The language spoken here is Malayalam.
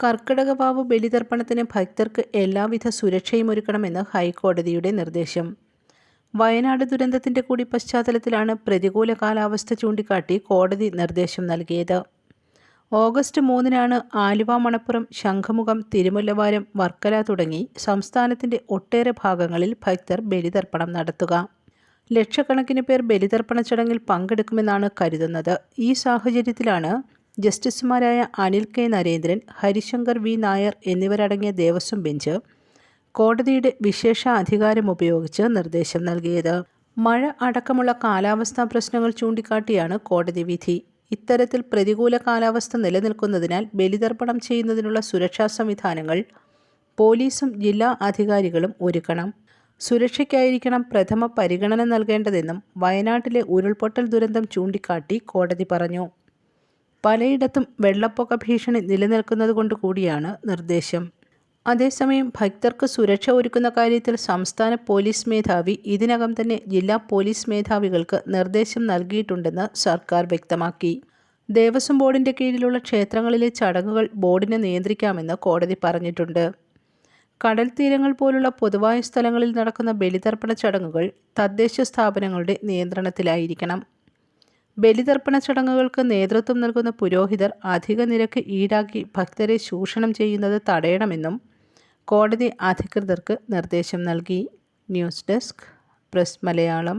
കർക്കിടകവാവ് ബലിതർപ്പണത്തിന് ഭക്തർക്ക് എല്ലാവിധ സുരക്ഷയും ഒരുക്കണമെന്ന് ഹൈക്കോടതിയുടെ നിർദ്ദേശം. വയനാട് ദുരന്തത്തിന്റെ കൂടി പശ്ചാത്തലത്തിലാണ് പ്രതികൂല കാലാവസ്ഥ ചൂണ്ടിക്കാട്ടി കോടതി നിർദ്ദേശം നൽകിയത്. ഓഗസ്റ്റ് മൂന്നിനാണ് ആലുവ മണപ്പുറം ശംഖുമുഖം തിരുമുല്ലവാരം വർക്കല തുടങ്ങി സംസ്ഥാനത്തിന്റെ ഒട്ടേറെ ഭാഗങ്ങളിൽ ഭക്തർ ബലിതർപ്പണം നടത്തുക. ലക്ഷക്കണക്കിന് പേർ ബലിതർപ്പണ ചടങ്ങിൽ പങ്കെടുക്കുമെന്നാണ് കരുതുന്നത്. ഈ സാഹചര്യത്തിലാണ് ജസ്റ്റിസുമാരായ അനിൽ കെ നരേന്ദ്രൻ ഹരിശങ്കർ വി നായർ എന്നിവരടങ്ങിയ ദേവസ്വം ബെഞ്ച് കോടതിയുടെ വിശേഷ അധികാരം ഉപയോഗിച്ച് നിർദ്ദേശം നൽകിയത്. മഴ അടക്കമുള്ള കാലാവസ്ഥാ പ്രശ്നങ്ങൾ ചൂണ്ടിക്കാട്ടിയാണ് കോടതി വിധി. ഇത്തരത്തിൽ പ്രതികൂല കാലാവസ്ഥ നിലനിൽക്കുന്നതിനാൽ ബലിതർപ്പണം ചെയ്യുന്നതിനുള്ള സുരക്ഷാ സംവിധാനങ്ങൾ പോലീസും ജില്ലാ അധികാരികളും ഒരുക്കണം. സുരക്ഷയ്ക്കായിരിക്കണം പ്രഥമ പരിഗണന നൽകേണ്ടതെന്നും വയനാട്ടിലെ ഉരുൾപൊട്ടൽ ദുരന്തം ചൂണ്ടിക്കാട്ടി കോടതി പറഞ്ഞു. പലയിടത്തും വെള്ളപ്പൊക്ക ഭീഷണി നിലനിൽക്കുന്നതുകൊണ്ട് കൂടിയാണ് നിർദ്ദേശം. അതേസമയം ഭക്തർക്ക് സുരക്ഷ ഒരുക്കുന്ന കാര്യത്തിൽ സംസ്ഥാന പോലീസ് മേധാവി ഇതിനകം തന്നെ ജില്ലാ പോലീസ് മേധാവികൾക്ക് നിർദ്ദേശം നൽകിയിട്ടുണ്ടെന്ന് സർക്കാർ വ്യക്തമാക്കി. ദേവസ്വം ബോർഡിന്റെ കീഴിലുള്ള ക്ഷേത്രങ്ങളിലെ ചടങ്ങുകൾ ബോർഡിനെ നിയന്ത്രിക്കാമെന്ന് കോടതി പറഞ്ഞിട്ടുണ്ട്. കടൽ തീരങ്ങൾ പോലുള്ള പൊതുവായ സ്ഥലങ്ങളിൽ നടക്കുന്ന ബലിതർപ്പണ ചടങ്ങുകൾ തദ്ദേശ സ്ഥാപനങ്ങളുടെ നിയന്ത്രണത്തിലായിരിക്കണം. ബലിതർപ്പണ ചടങ്ങുകൾക്ക് നേതൃത്വം നൽകുന്ന പുരോഹിതർ അധിക നിരക്ക് ഈടാക്കി ഭക്തരെ ചൂഷണം ചെയ്യുന്നത് തടയണമെന്നും കോടതി അധികൃതർക്ക് നിർദ്ദേശം നൽകി. News desk press Malayalam.